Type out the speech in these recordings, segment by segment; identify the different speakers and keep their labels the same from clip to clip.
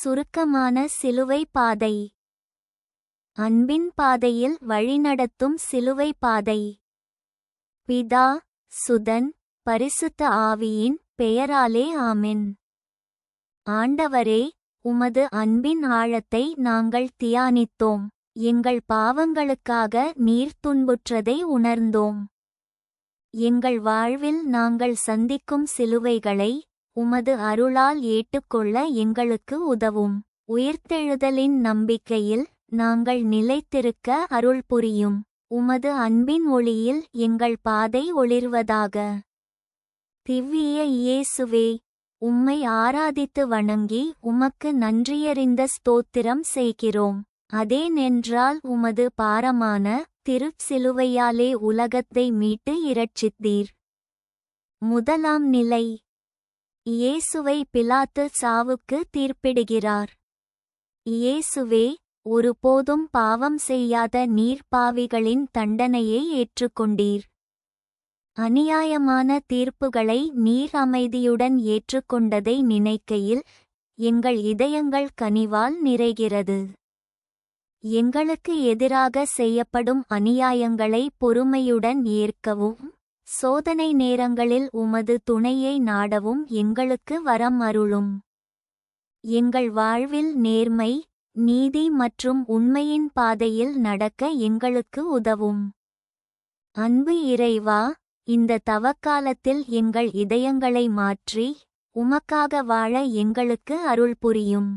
Speaker 1: சுருக்கமான சிலுவை பாதை. அன்பின் பாதையில் வழிநடத்தும் சிலுவை பாதை. பிதா சுதன் பரிசுத்த ஆவியின் பெயராலே ஆமென். ஆண்டவரே உமது அன்பின் ஆழத்தை நாங்கள் தியானித்தோம். எங்கள் பாவங்களுக்காக நீர் துன்புற்றதை உணர்ந்தோம். எங்கள் வாழ்வில் நாங்கள் சந்திக்கும் சிலுவைகளை உமது அருளால் ஏற்றுக்கொள்ள எங்களுக்கு உதவும். உயிர்த்தெழுதலின் நம்பிக்கையில் நாங்கள் நிலைத்திருக்க அருள் புரியும். உமது அன்பின் ஒளியில் எங்கள் பாதை ஒளிர்வதாக. திவ்விய இயேசுவே உம்மை ஆராதித்து வணங்கி உமக்கு நன்றியறிந்த ஸ்தோத்திரம் செய்கிறோம். அதேனென்றால் உமது பாரமான திருச்சிலுவையாலே உலகத்தை மீட்டு இரட்சித்தீர். முதலாம் நிலை. இயேசுவை பிலாத்து சாவுக்கு தீர்ப்பிடுகிறார். இயேசுவே ஒருபோதும் பாவம் செய்யாத நீர் பாவிகளின் தண்டனையை ஏற்றுக்கொண்டீர். அநியாயமான தீர்ப்புகளை நீர் அமைதியுடன் ஏற்றுக்கொண்டதை நினைக்கையில் எங்கள் இதயங்கள் கனிவால் நிறைகிறது. எங்களுக்கு எதிராக செய்யப்படும் அநியாயங்களை பொறுமையுடன் ஏற்கவும் சோதனை நேரங்களில் உமது துணையை நாடவும் எங்களுக்கு வரம் அருளும். எங்கள் வாழ்வில் நேர்மை நீதி மற்றும் உண்மையின் பாதையில் நடக்க எங்களுக்கு உதவும். அன்பு இறைவா இந்த தவக்காலத்தில் எங்கள் இதயங்களை மாற்றி உமக்காக வாழ எங்களுக்கு அருள் புரியும்.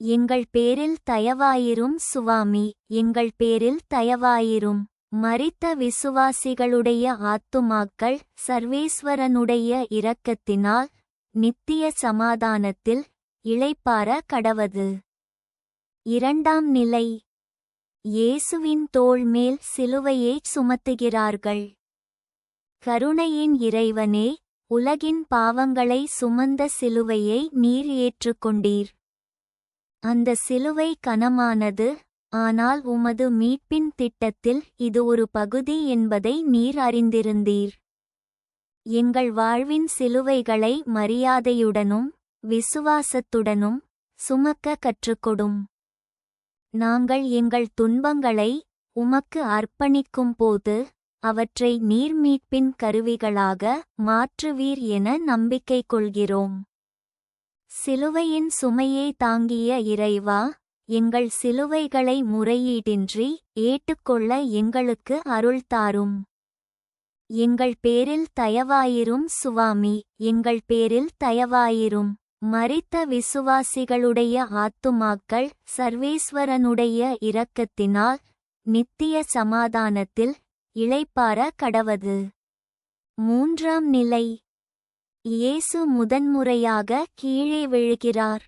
Speaker 1: எங்கள் பேரில் தயவாயிரும் சுவாமி எங்கள் பேரில் தயவாயிரும். மரித்த விசுவாசிகளுடைய ஆத்துமாக்கள் சர்வேஸ்வரனுடைய இரக்கத்தினால் நித்திய சமாதானத்தில் இளைப்பார கடவது. இரண்டாம் நிலை. இயேசுவின் தோள் மேல் சிலுவையைச் சுமத்துகிறார்கள். கருணையின் இறைவனே உலகின் பாவங்களை சுமந்த சிலுவையை நீர் ஏற்றுக்கொண்டீர். அந்த சிலுவை கனமானது ஆனால் உமது மீட்பின் திட்டத்தில் இது ஒரு பகுதி என்பதை நீர் அறிந்திருந்தீர். எங்கள் வாழ்வின் சிலுவைகளை மரியாதையுடனும் விசுவாசத்துடனும் சுமக்க கற்றுக்கொடும். நாங்கள் எங்கள் துன்பங்களை உமக்கு அர்ப்பணிக்கும் போது அவற்றை நீர் மீட்பின் கருவிகளாக மாற்றுவீர் என நம்பிக்கை கொள்கிறோம். சிலுவையின் சுமையை தாங்கிய இறைவா எங்கள் சிலுவைகளை முறையீடின்றி ஏற்றுக்கொள்ள எங்களுக்கு அருள் தாரும். எங்கள் பேரில் தயவாயிரும் சுவாமி எங்கள் பேரில் தயவாயிரும். மறித்த விசுவாசிகளுடைய ஆத்துமாக்கள் சர்வேஸ்வரனுடைய இரக்கத்தினால் நித்திய சமாதானத்தில் இளைப்பார கடவது. மூன்றாம் நிலை. இயேசு முதன்முறையாக கீழே விழுகிறார்.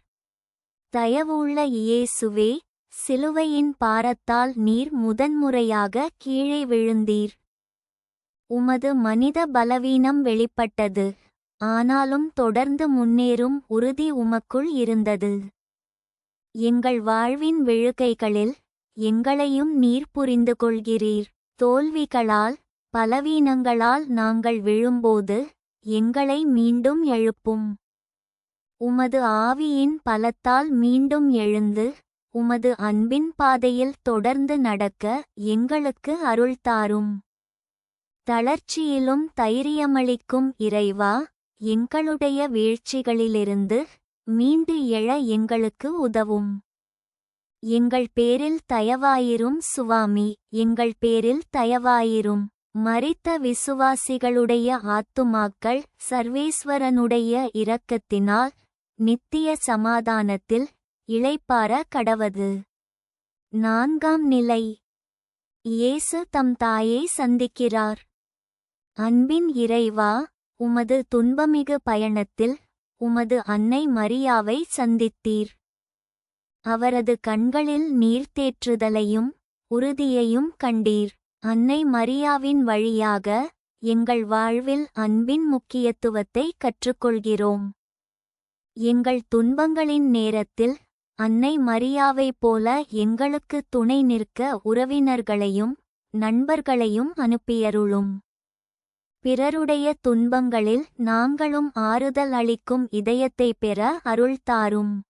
Speaker 1: தயவுள்ள இயேசுவே சிலுவையின் பாரத்தால் நீர் முதன்முறையாக கீழே விழுந்தீர். உமது மனித பலவீனம் வெளிப்பட்டது ஆனாலும் தொடர்ந்து முன்னேறும் உறுதி உமக்குள் இருந்தது. எங்கள் வாழ்வின் விழுகைகளில் எங்களையும் நீர் புரிந்து கொள்கிறீர். தோல்விகளால் பலவீனங்களால் நாங்கள் விழும்போது எங்களை மீண்டும் எழுப்பும். உமது ஆவியின் பலத்தால் மீண்டும் எழுந்து உமது அன்பின் பாதையில் தொடர்ந்து நடக்க எங்களுக்கு அருள் தாரும். தளர்ச்சியிலும் தைரியமளிக்கும் இறைவா எங்களுடைய வீழ்ச்சிகளிலிருந்து மீண்டு எழ எங்களுக்கு உதவும். எங்கள் பேரில் தயவாயிரும் சுவாமி எங்கள் பேரில் தயவாயிரும். மறித்த விசுவாசிகளுடைய ஆத்துமாக்கள் சர்வேஸ்வரனுடைய இரக்கத்தினால் நித்திய சமாதானத்தில் இளைப்பார கடவது. நான்காம் நிலை. இயேசு தம் தாயை சந்திக்கிறார். அன்பின் இறைவா உமது துன்பமிகு பயணத்தில் உமது அன்னை மரியாவை சந்தித்தீர். அவரது கண்களில் நீர்த்தேற்றுதலையும் உறுதியையும் கண்டீர். அன்னை மரியாவின் வழியாக எங்கள் வாழ்வில் அன்பின் முக்கியத்துவத்தை கற்றுக்கொள்கிறோம். எங்கள் துன்பங்களின் நேரத்தில் அன்னை மரியாவைப் போல எங்களுக்கு துணை நிற்க உறவினர்களையும் நண்பர்களையும் அனுப்பியருளும். பிறருடைய துன்பங்களில் நாங்களும் ஆறுதல் அளிக்கும் இதயத்தை பெற அருள் தாரும்.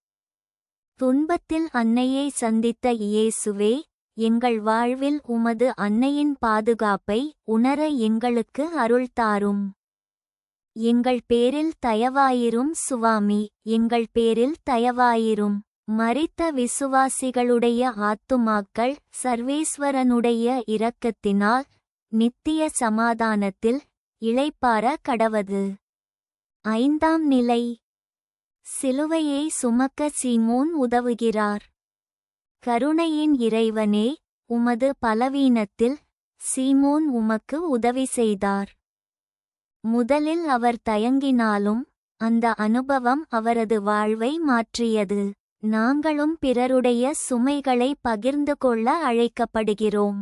Speaker 1: துன்பத்தில் அன்னையை சந்தித்த இயேசுவே எங்கள் வாழ்வில் உமது அன்னையின் பாதுகாப்பை உணர எங்களுக்கு அருள் தாரும். எங்கள் பேரில் தயவாயிரும் சுவாமி எங்கள் பேரில் தயவாயிரும். மரித்த விசுவாசிகளுடைய ஆத்துமாக்கள் சர்வேஸ்வரனுடைய இரக்கத்தினால் நித்திய சமாதானத்தில் இளைப்பார கடவது. ஐந்தாம் நிலை. சிலுவையை சுமக்க சீமோன் உதவுகிறார். கருணையின் இறைவனே உமது பலவீனத்தில் சீமோன் உமக்கு உதவி செய்தார். முதலில் அவர் தயங்கினாலும் அந்த அனுபவம் அவரது வாழ்வை மாற்றியது. நாங்களும் பிறருடைய சுமைகளை பகிர்ந்து கொள்ள அழைக்கப்படுகிறோம்.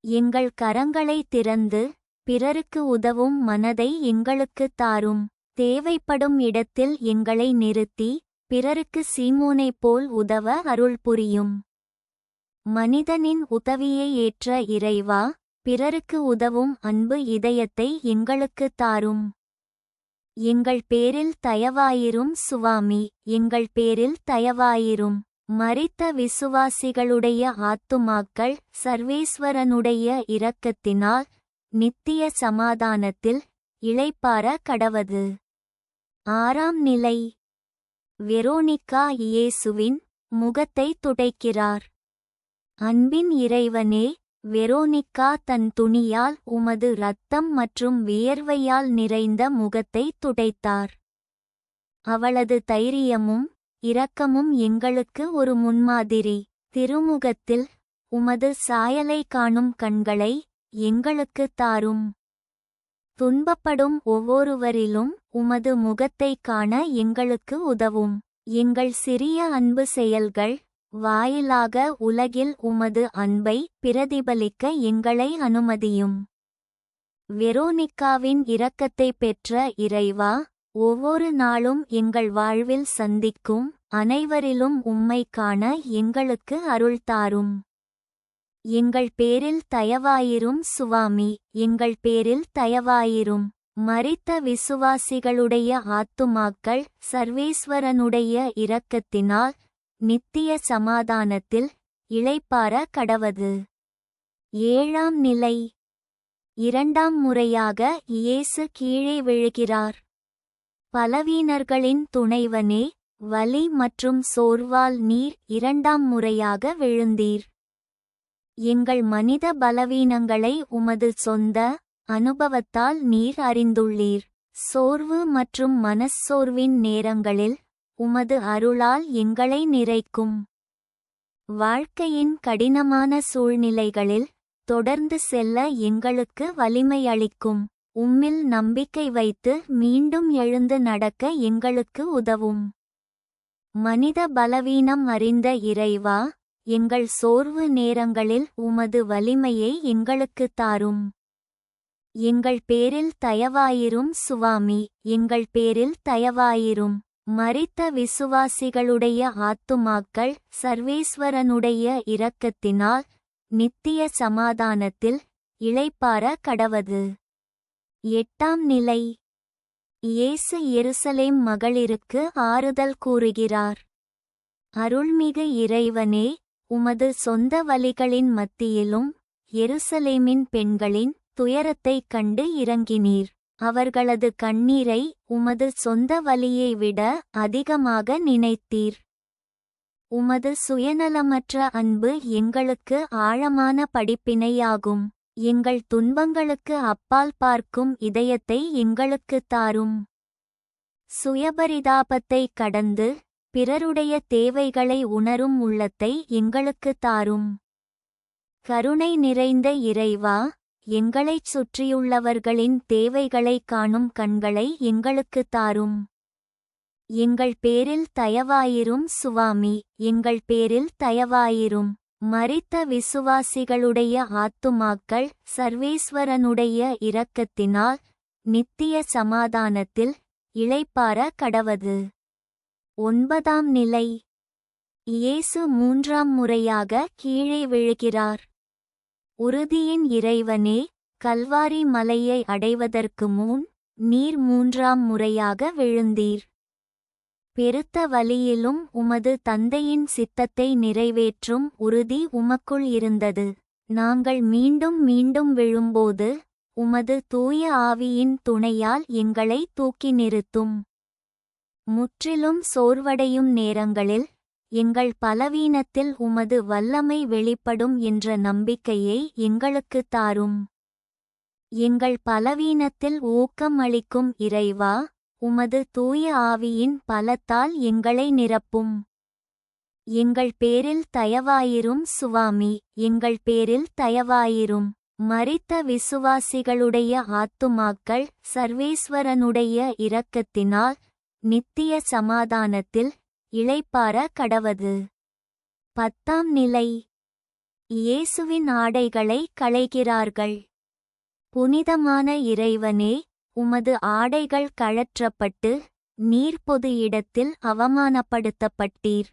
Speaker 1: எங்கள் கரங்களை திறந்து பிறருக்கு உதவும் மனதை எங்களுக்குத் தாரும். தேவைப்படும் இடத்தில் எங்களை நிறுத்தி பிறருக்கு சீமோனைப் போல் உதவ அருள் புரியும். மனிதனின் உதவியை ஏற்ற இறைவா பிறருக்கு உதவும் அன்பு இதயத்தை எங்களுக்குத் தாரும். எங்கள் பேரில் தயவாயிரும் சுவாமி எங்கள் பேரில் தயவாயிரும். மறித்த விசுவாசிகளுடைய ஆத்துமாக்கள் சர்வேஸ்வரனுடைய இரக்கத்தினால் நித்திய சமாதானத்தில் இளைப்பார கடவது. ஆறாம் நிலை. வெரோனிகா இயேசுவின் முகத்தை துடைக்கிறார். அன்பின் இறைவனே வெரோனிக்கா தன் துணியால் உமது இரத்தம் மற்றும் வியர்வையால் நிறைந்த முகத்தை துடைத்தார். அவளது தைரியமும் இரக்கமும் எங்களுக்கு ஒரு முன்மாதிரி. திருமுகத்தில் உமது சாயலை காணும் கண்களை எங்களுக்கு தாரும். துன்பப்படும் ஒவ்வொருவரிலும் உமது முகத்தைக் காண எங்களுக்கு உதவும். எங்கள் சிறிய அன்பு செயல்கள் வாயிலாக உலகில் உமது அன்பை பிரதிபலிக்க எங்களை அனுமதியும். வெரோனிக்காவின் இரக்கத்தை பெற்ற இறைவா ஒவ்வொரு நாளும் எங்கள் வாழ்வில் சந்திக்கும் அனைவரிலும் உம்மை காண எங்களுக்கு அருள் தாரும். எங்கள் பேரில் தயவாயிரும் சுவாமி எங்கள் பேரில் தயவாயிரும். மரித்த விசுவாசிகளுடைய ஆத்துமாக்கள் சர்வேஸ்வரனுடைய இரக்கத்தினால் நித்திய சமாதானத்தில் இளைப்பார கடவது. ஏழாம் நிலை. இரண்டாம் முறையாக இயேசு கீழே விழுகிறார். பலவீனர்களின் துணைவனே வலி மற்றும் சோர்வால் நீர் இரண்டாம் முறையாக விழுந்தீர். எங்கள் மனித பலவீனங்களை உமது சொந்த அனுபவத்தால் நீர் அறிந்துள்ளீர். சோர்வு மற்றும் மனச்சோர்வின் நேரங்களில் உமது அருளால் எங்களை நிறைக்கும். வாழ்க்கையின் கடினமான சூழ்நிலைகளில் தொடர்ந்து செல்ல எங்களுக்கு வலிமையளிக்கும். உம்மில் நம்பிக்கை வைத்து மீண்டும் எழுந்து நடக்க எங்களுக்கு உதவும். மனித பலவீனம் அறிந்த இறைவா எங்கள் சோர்வு நேரங்களில் உமது வலிமையை எங்களுக்குத் தாரும். எங்கள் பேரில் தயவாயிரும் சுவாமி எங்கள் பேரில் தயவாயிரும். மரித்த விசுவாசிகளுடைய ஆத்துமாக்கள் சர்வேஸ்வரனுடைய இரக்கத்தினால் நித்திய சமாதானத்தில் இளைப்பார கடவது. எட்டாம் நிலை. இயேசு எருசலேம் மகளிருக்கு ஆறுதல் கூறுகிறார். அருள்மிகு இறைவனே உமது சொந்த வழிகளின் மத்தியிலும் எருசலேமின் பெண்களின் துயரத்தைக் கண்டு இறங்கினீர் அவர்களது கண்ணீரை உமது சொந்த வலியை விட அதிகமாக நினைத்தீர். உமது சுயநலமற்ற அன்பு எங்களுக்கு ஆழமான படிப்பினையாகும். எங்கள் துன்பங்களுக்கு அப்பால் பார்க்கும் இதயத்தை எங்களுக்குத் தாரும். சுயபரிதாபத்தை கடந்து பிறருடைய தேவைகளை உணரும் உள்ளத்தை எங்களுக்குத் தாரும். கருணை நிறைந்த இறைவா எங்களைச் சுற்றியுள்ளவர்களின் தேவைகளைக் காணும் கண்களை எங்களுக்குத் தாரும். எங்கள் பேரில் தயவாயிரும் சுவாமி எங்கள் பேரில் தயவாயிரும். மரித்த விசுவாசிகளுடைய ஆத்துமாக்கள் சர்வேஸ்வரனுடைய இரக்கத்தினால் நித்திய சமாதானத்தில் இளைப்பார கடவது. ஒன்பதாம் நிலை. இயேசு மூன்றாம் முறையாக கீழே விழுகிறார். உறுதியின் இறைவனே கல்வாரி மலையை அடைவதற்கு முன் நீர் மூன்றாம் முறையாக விழுந்தீர். பெருத்த வழியிலும் உமது தந்தையின் சித்தத்தை நிறைவேற்றும் உறுதி உமக்குள் இருந்தது. நாங்கள் மீண்டும் மீண்டும் விழும்போது உமது தூய ஆவியின் துணையால் எங்களை தூக்கி நிறுத்தும். முற்றிலும் சோர்வடையும் நேரங்களில் எங்கள் பலவீனத்தில் உமது வல்லமை வெளிப்படும் என்ற நம்பிக்கையை எங்களுக்குத் தாரும். எங்கள் பலவீனத்தில் ஊக்கம் அளிக்கும் இறைவா உமது தூய ஆவியின் பலத்தால் எங்களை நிரப்பும். எங்கள் பேரில் தயவாயிரும் சுவாமி எங்கள் பேரில் தயவாயிரும். மறித்த விசுவாசிகளுடைய ஆத்துமாக்கள் சர்வேஸ்வரனுடைய இரக்கத்தினால் நித்திய சமாதானத்தில் இளைப்பார கடவது. பத்தாம் நிலை. இயேசுவின் ஆடைகளை களைகிறார்கள். புனிதமான இறைவனே உமது ஆடைகள் கழற்றப்பட்டு நீர் பொது இடத்தில் அவமானப்படுத்தப்பட்டீர்.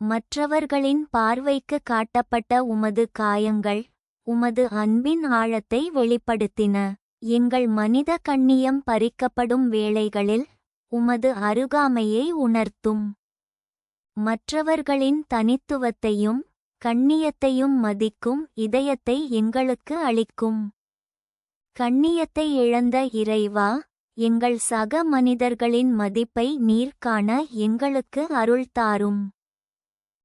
Speaker 1: மற்றவர்களின் பார்வைக்கு காட்டப்பட்ட உமது காயங்கள் உமது அன்பின் ஆழத்தை வெளிப்படுத்தின. எங்கள் மனித கண்ணியம் பறிக்கப்படும் வேளைகளில் உமது அருகாமையை உணர்த்தும். மற்றவர்களின் தனித்துவத்தையும் கண்ணியத்தையும் மதிக்கும் இதயத்தை எங்களுக்கு அளிக்கும். கண்ணியத்தை இழந்த இறைவா எங்கள் சக மனிதர்களின் மதிப்பை நீர் காண எங்களுக்கு அருள் தாரும்.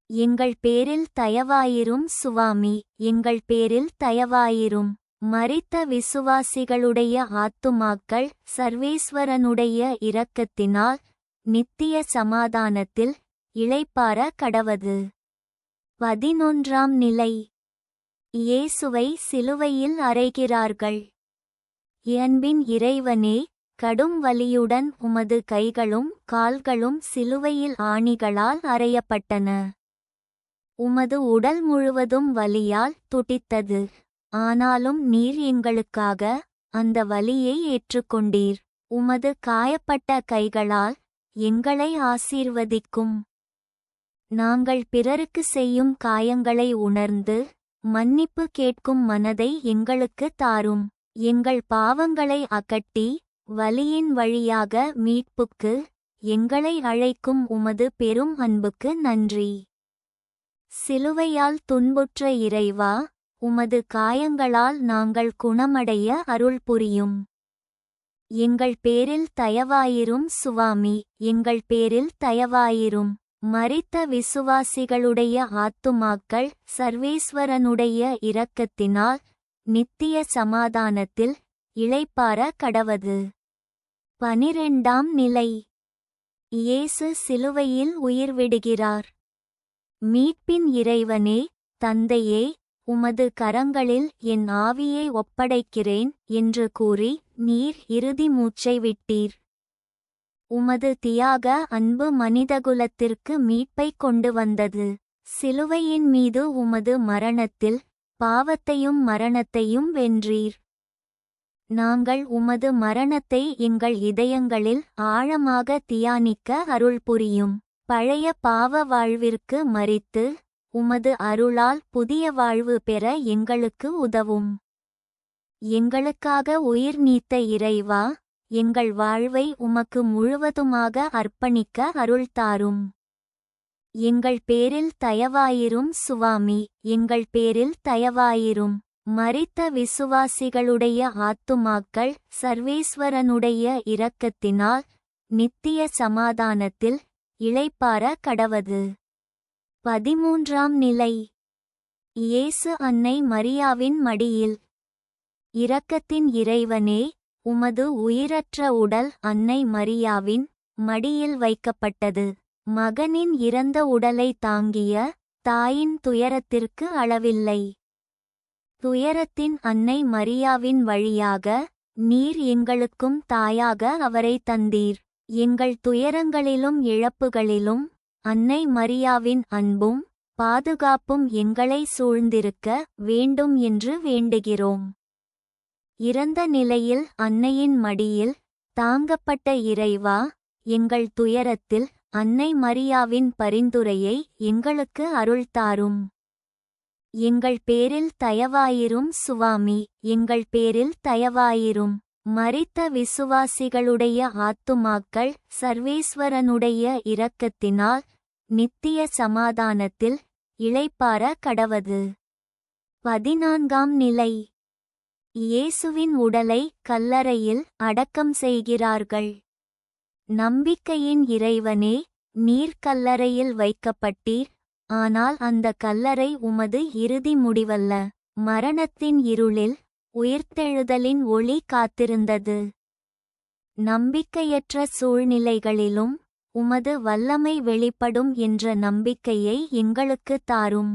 Speaker 1: எங்கள் பேரில் தயவாயிரும் சுவாமி எங்கள் பேரில் தயவாயிரும். மரித்த விசுவாசிகளுடைய ஆத்துமாக்கள் சர்வேஸ்வரனுடைய இரக்கத்தினால் நித்திய சமாதானத்தில் இளைப்பார கடவது. பதினொன்றாம் நிலை. இயேசுவை சிலுவையில் அறைகிறார்கள். இயன்பின் இறைவனே கடும் வலியுடன் உமது கைகளும் கால்களும் சிலுவையில் ஆணிகளால் அறையப்பட்டன. உமது உடல் முழுவதும் வலியால் துடித்தது. ஆனாலும் நீர் எங்களுக்காக அந்த வலியை ஏற்றுக்கொண்டீர். உமது காயப்பட்ட கைகளால் எங்களை ஆசீர்வதிக்கும். நாங்கள் பிறருக்கு செய்யும் காயங்களை உணர்ந்து மன்னிப்பு கேட்கும் மனதை எங்களுக்கு தாரும். எங்கள் பாவங்களை அகட்டி வலியின் வழியாக மீட்புக்கு எங்களை அழைக்கும் உமது பெரும் அன்புக்கு நன்றி. சிலுவையால் துன்புற்ற இறைவா உமது காயங்களால் நாங்கள் குணமடைய அருள் புரியும். எங்கள் பேரில் தயவாயிரும் சுவாமி எங்கள் பேரில் தயவாயிரும். மறித்த விசுவாசிகளுடைய ஆத்துமாக்கள் சர்வேஸ்வரனுடைய இரக்கத்தினால் நித்திய சமாதானத்தில் இளைப்பார கடவது. பனிரெண்டாம் நிலை. இயேசு சிலுவையில் உயிர் விடுகிறார் மீட்பின் இறைவனே தந்தையே உமது கரங்களில் என் ஆவியை ஒப்படைக்கிறேன் என்று கூறி நீர் இறுதி மூச்சை விட்டீர். உமது தியாக அன்பு மனிதகுலத்திற்கு மீட்பை கொண்டு வந்தது. சிலுவையின் மீது உமது மரணத்தில் பாவத்தையும் மரணத்தையும் வென்றீர். நாங்கள் உமது மரணத்தை எங்கள் இதயங்களில் ஆழமாக தியானிக்க அருள் புரியும். பழைய பாவ வாழ்விற்கு மறித்து உமது அருளால் புதிய வாழ்வு பெற எங்களுக்கு உதவும். எங்களுக்காக உயிர் நீத்த இறைவா எங்கள் வாழ்வை உமக்கு முழுவதுமாக அர்ப்பணிக்க அருள் தாரும். எங்கள் பேரில் தயவாயிரும் சுவாமி எங்கள் பேரில் தயவாயிரும். மறித்த விசுவாசிகளுடைய ஆத்துமாக்கள் சர்வேஸ்வரனுடைய இரக்கத்தினால் நித்திய சமாதானத்தில் இளைப்பார கடவது. பதிமூன்றாம் நிலை. இயேசு அன்னை மரியாவின் மடியில். இரக்கத்தின் இறைவனே உமது உயிரற்ற உடல் அன்னை மரியாவின் மடியில் வைக்கப்பட்டது. மகனின் இறந்த உடலை தாங்கிய தாயின் துயரத்திற்கு அளவில்லை. துயரத்தின் அன்னை மரியாவின் வழியாக நீர் எங்களுக்கும் தாயாக அவரை தந்தீர். எங்கள் துயரங்களிலும் இழப்புகளிலும் அன்னை மரியாவின் அன்பும் பாதுகாப்பும் எங்களை சூழ்ந்திருக்க வேண்டும் என்று வேண்டுகிறோம். இறந்த நிலையில் அன்னையின் மடியில் தாங்கப்பட்ட இறைவா எங்கள் துயரத்தில் அன்னை மரியாவின் பரிந்துரையை எங்களுக்கு அருள்தாரும் எங்கள் பேரில் தயவாயிரும் சுவாமி எங்கள் பேரில் தயவாயிரும். மறித்த விசுவாசிகளுடைய ஆத்துமாக்கள் சர்வேஸ்வரனுடைய இரக்கத்தினால் நித்திய சமாதானத்தில் இளைப்பார கடவது. பதினான்காம் நிலை. இயேசுவின் உடலை கல்லறையில் அடக்கம் செய்கிறார்கள். நம்பிக்கையின் இறைவனே நீர் கல்லறையில் வைக்கப்பட்டீர் ஆனால் அந்த கல்லறை உமது இறுதி முடிவல்ல. மரணத்தின் இருளில் உயிர்த்தெழுதலின் ஒளி காத்திருந்தது. நம்பிக்கையற்ற சூழ்நிலைகளிலும் உமது வல்லமை வெளிப்படும் என்ற நம்பிக்கையை எங்களுக்கு தாரும்.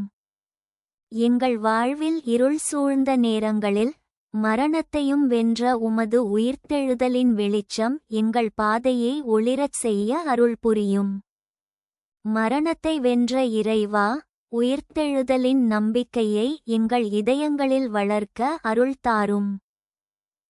Speaker 1: எங்கள் வாழ்வில் இருள் சூழ்ந்த நேரங்களில் மரணத்தையும் வென்ற உமது உயிர்த்தெழுதலின் வெளிச்சம் எங்கள் பாதையை ஒளிரச் செய்ய அருள் புரியும். மரணத்தை வென்ற இறைவா உயிர்த்தெழுதலின் நம்பிக்கையை எங்கள் இதயங்களில் வளர்க்க அருள் தாரும்.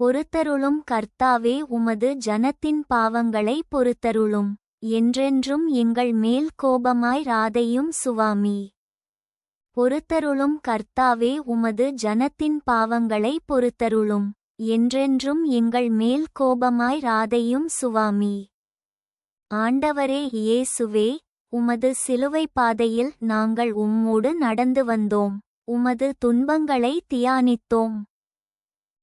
Speaker 1: பொறுத்தருளும் கர்த்தாவே உமது ஜனத்தின் பாவங்களை பொறுத்தருளும். என்றென்றும் எங்கள் மேல் கோபமாய் ராதையும் சுவாமி. பொறுத்தருளும் கர்த்தாவே உமது ஜனத்தின் பாவங்களை பொறுத்தருளும். என்றென்றும் எங்கள் மேல் கோபமாய் ராதையும் சுவாமி. ஆண்டவரே இயேசுவே உமது சிலுவை பாதையில் நாங்கள் உம்மோடு நடந்து வந்தோம். உமது துன்பங்களை தியானித்தோம்.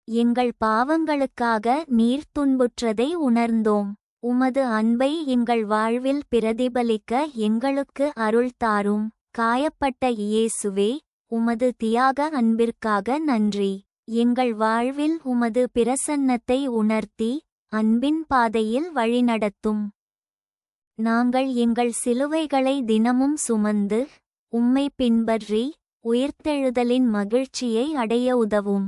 Speaker 1: எங்கள் பாவங்களுக்காக நீர் துன்புற்றதை உணர்ந்தோம். உமது அன்பை எங்கள் வாழ்வில் பிரதிபலிக்க எங்களுக்கு அருள் தாரும். காயப்பட்ட இயேசுவே உமது தியாக அன்பிற்காக நன்றி. எங்கள் வாழ்வில் உமது பிரசன்னத்தை உணர்த்தி அன்பின் பாதையில் வழிநடத்தும் நாங்கள் எங்கள் சிலுவைகளை தினமும் சுமந்து உம்மை பின்பற்றி உயிர்த்தெழுதலின் மகிழ்ச்சியை அடைய உதவும்.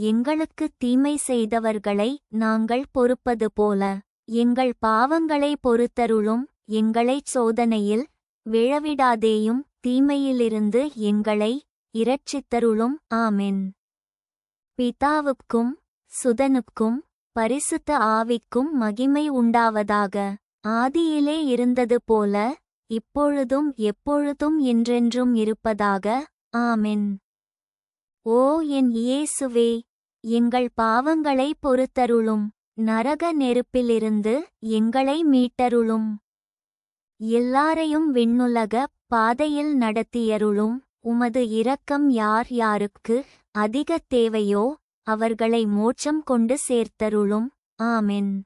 Speaker 1: எங்களுக்கு தீமை செய்தவர்களை நாங்கள் பொறுப்பது போல. எங்கள் பாவங்களை பொறுத்தருளும் எங்களைச் சோதனையில் விழவிடாதேயும் தீமையிலிருந்து எங்களை இரட்சித்தருளும். ஆமென். பிதாவுக்கும் சுதனுக்கும் பரிசுத்த ஆவிக்கும் மகிமை உண்டாவதாக. ஆதியிலே இருந்தது போல இப்பொழுதும் எப்பொழுதும் என்றென்றும் இருப்பதாக. ஆமென். ஓ என் இயேசுவே எங்கள் பாவங்களை பொறுத்தருளும். நரக நெருப்பிலிருந்து எங்களை மீட்டருளும். எல்லாரையும் விண்ணுலக பாதையில் நடத்தியருளும். உமது இரக்கம் யார் யாருக்கு அதிக தேவையோ அவர்களை மோட்சம் கொண்டு சேர்த்தருளும். ஆமென்.